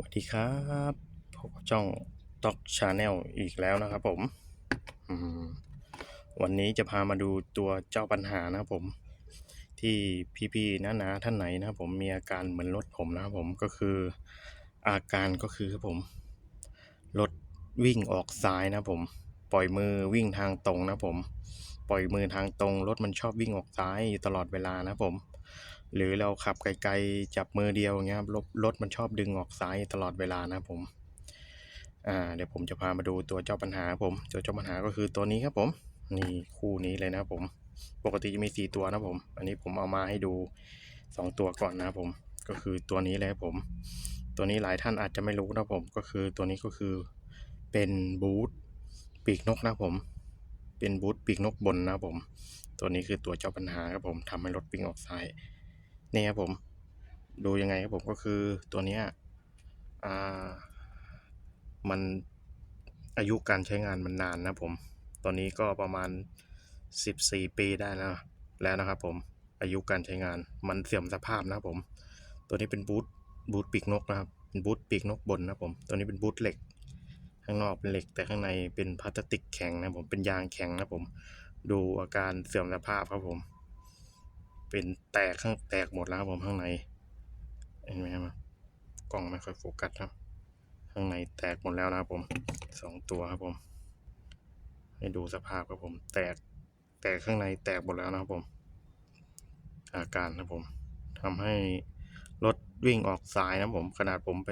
วัสดีครับพบกับช่องต็อกชาแนลอีกแล้วนะครับผม วันนี้จะพามาดูตัวเจ้าปัญหานะครับผม ที่พี่ๆน้าๆท่านไหนนะครับผมมีอาการเหมือนรถผมนะครับผมก็คืออาการก็คือครับผมรถวิ่งออกซ้ายนะครับผม ปล่อยมือวิ่งทางตรงนะครับผม ปล่อยมือทางตรงรถมันชอบวิ่งออกซ้ายอยู่ตลอดเวลานะครับผม หรือเราขับไกลๆจับมือเดียวอย่างเงี้ยครับรถมันชอบดึงออกซ้ายตลอดเวลานะครับผมอ่าเดี๋ยวผมจะพามาดูตัวเจ้าปัญหาผมตัวเจ้าปัญหาก็คือตัวนี้ครับผม นี่คู่นี้เลยนะครับผม ปกติจะมีสี่ตัวนะครับผม อันนี้ผมเอามาให้ดูสองตัวก่อนนะครับผม ก็คือตัวนี้เลยครับผม ตัวนี้หลายท่านอาจจะไม่รู้นะครับผม ก็คือตัวนี้ก็คือเป็นบูทปีกนกนะครับผม เป็นบูทปีกนกบนนะครับผม ตัวนี้คือตัวเจ้าปัญหาครับผมทำให้รถวิ่งออกซ้าย นี่ครับผม ดูยังไงครับผมก็คือตัวเนี้ยอ่ามันอายุการใช้งานมันนานนะผม ตอนนี้ก็ประมาณ 14 ปีได้แล้วแล้วนะครับผม อายุการใช้งานมันเสื่อมสภาพนะครับผม ตัวนี้เป็นบูทบูทปีกนกนะครับ เป็นบูทปีกนกบนนะผม ตัวนี้เป็นบูทเหล็ก ข้างนอกเป็นเหล็ก แต่ข้างในเป็นพลาสติกแข็งนะผม เป็นยางแข็งนะผม ดูอาการเสื่อมสภาพครับผม เป็นแตกข้างแตกหมดแล้วครับผมข้างในเห็นไหมครับกล้องไม่ค่อยโฟกัสครับ ข้างในแตกหมดแล้วนะครับผมสองตัวครับผม ให้ดูสภาพครับผม แตกแตกข้างในแตกหมดแล้วนะครับผม อาการนะผมทำให้รถวิ่งออกซ้ายนะผม ขนาดผมไป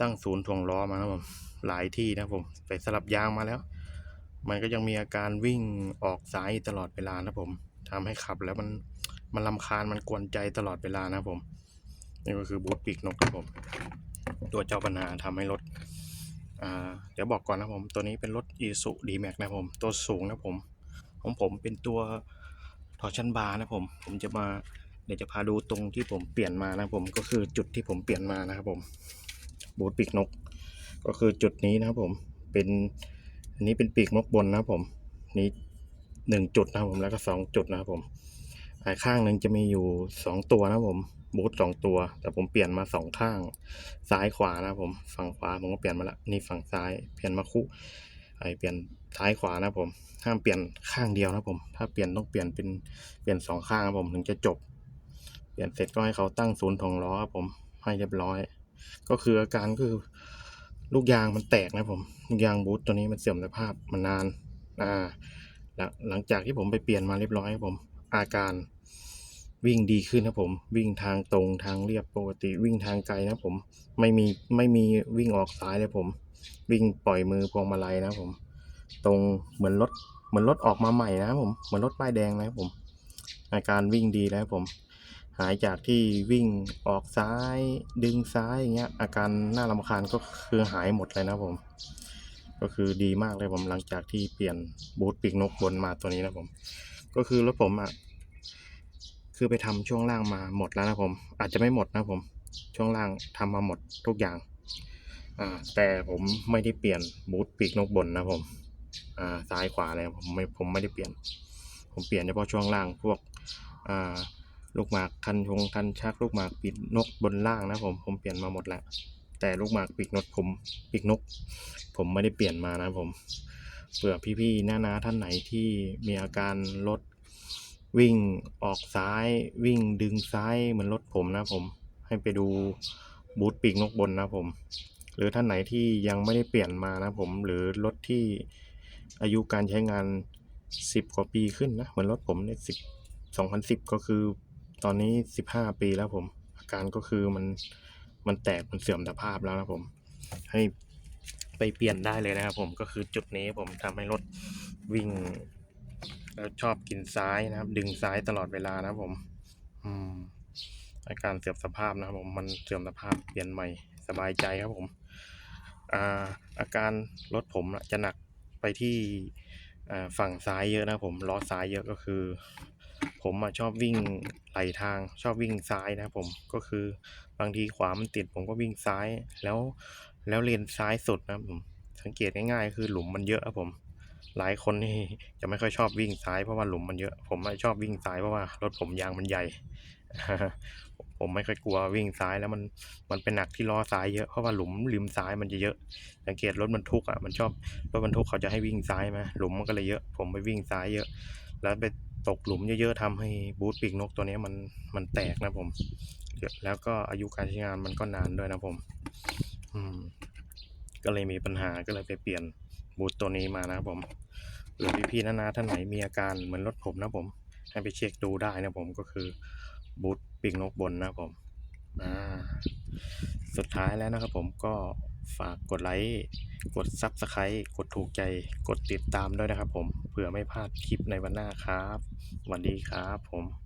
ตั้งศูนย์ถ่วงล้อมานะครับผมหลายที่นะผม ไปสลับยางมาแล้ว มันก็ยังมีอาการวิ่งออกซ้ายตลอดเวลานะผมทำให้ขับแล้วมัน มันลำคาญมันกวนใจตลอดเวลานะผม นี่ก็คือบูทปีกนกครับผม ตัวเจ้าปัญหาทำให้รถอ่าเดี๋ยวบอกก่อนนะผม ตัวนี้เป็นรถ i s u d m a x นะผม ตัวสูงนะผม ของผมเป็นตัวทอชันบาร์นะผม ผมจะมาเดี๋ยวจะพาดูตรงที่ผมเปลี่ยนมานะผม ก็คือจุดที่ผมเปลี่ยนมานะครับผมบูทปีกนก ก็คือจุดนี้นะครับผม เป็นอันนี้เป็นปีกนกบนนะครับผม นี้หนึ่งจุดนะครับผม แล้วก็สองจุดนะครับผม อีกข้างหนึ่งจะมีอยู่สองตัวนะผมบูทสองตัว แต่ผมเปลี่ยนมาสองข้างซ้ายขวานะผมฝั่งขวาผมก็เปลี่ยนมาละนี่ฝั่งซ้ายเปลี่ยนมาคู่ไอเปลี่ยนซ้ายขวานะผมห้ามเปลี่ยนข้างเดียวนะผม ถ้าเปลี่ยนต้องเปลี่ยนเป็นเปลี่ยนสองข้างครับผมถึงจะจบ เปลี่ยนเสร็จก็ให้เขาตั้งศูนย์ถงล้อครับผมให้เรียบร้อย ก็คืออาการก็คือลูกยางมันแตกนะผมลูกยางบูทตัวนี้มันเสื่อมสภาพมานาน อ่าหลังหลังจากที่ผมไปเปลี่ยนมาเรียบร้อยครับผม อาการ วิ่งดีขึ้นครับผม วิ่งทางตรงทางเรียบปกติ วิ่งทางไกลนะผมไม่มีไม่มีวิ่งออกซ้ายเลยผม วิ่งปล่อยมือพวงมาลัยนะผม ตรงเหมือนรถเหมือนรถออกมาใหม่นะผมเหมือนรถป้ายแดงนะผมอาการวิ่งดีแล้วผม หายจากที่วิ่งออกซ้ายดึงซ้ายอย่างเงี้ย อาการหน่ารำคาญก็คือหายหมดเลยนะผม ก็คือดีมากเลยผมหลังจากที่เปลี่ยนบูทปีกนกบนมาตัวนี้นะผม ก็คือรถผมอะ คือไปทำช่วงล่างมาหมดแล้วนะผม อาจจะไม่หมดนะผม ช่วงล่างทำมาหมดทุกอย่างอ่าแต่ผมไม่ได้เปลี่ยนบูทปีกนกบนนะผมอ่าซ้ายขวาเลยผมไม่ผมไม่ได้เปลี่ยน ผมเปลี่ยนเฉพาะช่วงล่างพวกอ่าลูกหมากคันชงคันชักลูกหมากปีกนกบนล่างนะผมผมเปลี่ยนมาหมดแล้วแต่ลูกหมากปีกนกผมปีกนก ผมไม่ได้เปลี่ยนมานะผมเผื่อพี่ๆหน้าๆท่านไหนที่มีอาการรถ วิ่งออกซ้ายวิ่งดึงซ้ายเหมือนรถผมนะผมให้ไปดูบูทปีกนกบนนะผม หรือท่านไหนที่ยังไม่ได้เปลี่ยนมานะผมหรือรถที่อายุการใช้งานสิบกว่าปีขึ้นนะเหมือนรถผมเนี่ยสิบสองพันสิบก็คือตอนนี้สิบห้าปีแล้วผม อาการก็คือมันมันแตกมันเสื่อมสภาพแล้วนะผม ให้ไปเปลี่ยนได้เลยนะครับผมก็คือจุดนี้ผมทำให้รถวิ่ง แล้วชอบกินซ้ายนะครับ ดึงซ้ายตลอดเวลานะครับผม อืมอาการเสื่อมสภาพนะครับผมมันเสื่อมสภาพเปลี่ยนใหม่สบายใจครับผมอ่าอาการรถผมอะจะหนักไปที่อ่าฝั่งซ้ายเยอะนะผมล้อซ้ายเยอะก็คือ ผมอะชอบวิ่งไหลทางชอบวิ่งซ้ายนะครับผมก็คือบางทีขวามันติดผมก็วิ่งซ้ายแล้วแล้วเลนซ้ายสุดนะครับผมสังเกตง่ายๆ คือหลุมมันเยอะครับผม หลายคนนี่จะไม่ค่อยชอบวิ่งซ้ายเพราะว่าหลุมมันเยอะ ผมไม่ชอบวิ่งซ้ายเพราะว่ารถผมยางมันใหญ่ ผมไม่ค่อยกลัววิ่งซ้ายแล้วมันมันเป็นหนักที่ล้อซ้ายเยอะเพราะว่าหลุมริมซ้ายมันจะเยอะ สังเกตรถบรรทุกอะมันชอบรถบรรทุกเขาจะให้วิ่งซ้ายไหมหลุมมันก็เลยเยอะ ผมไปวิ่งซ้ายเยอะ แล้วไปตกหลุมเยอะๆทำให้บูทปีกนกตัวนี้มันมันแตกนะผมแล้วก็อายุการใช้งานมันก็นานด้วยนะผม อืม ก็เลยมีปัญหาก็เลยไปเปลี่ยน บูทตัวนี้มานะครับผมหรือพี่ๆนานาท่านไหนมีอาการเหมือนรถผมนะผมให้ไปเช็คดูได้นะผมก็คือบูทปีกนกบนนะครับผมอ่าสุดท้ายแล้วนะครับผมก็ฝากกดไลค์กดซับสไครต์กดถูกใจกดติดตามด้วยนะครับผมเผื่อไม่พลาดคลิปในวันหน้าครับ วัสดีครับผม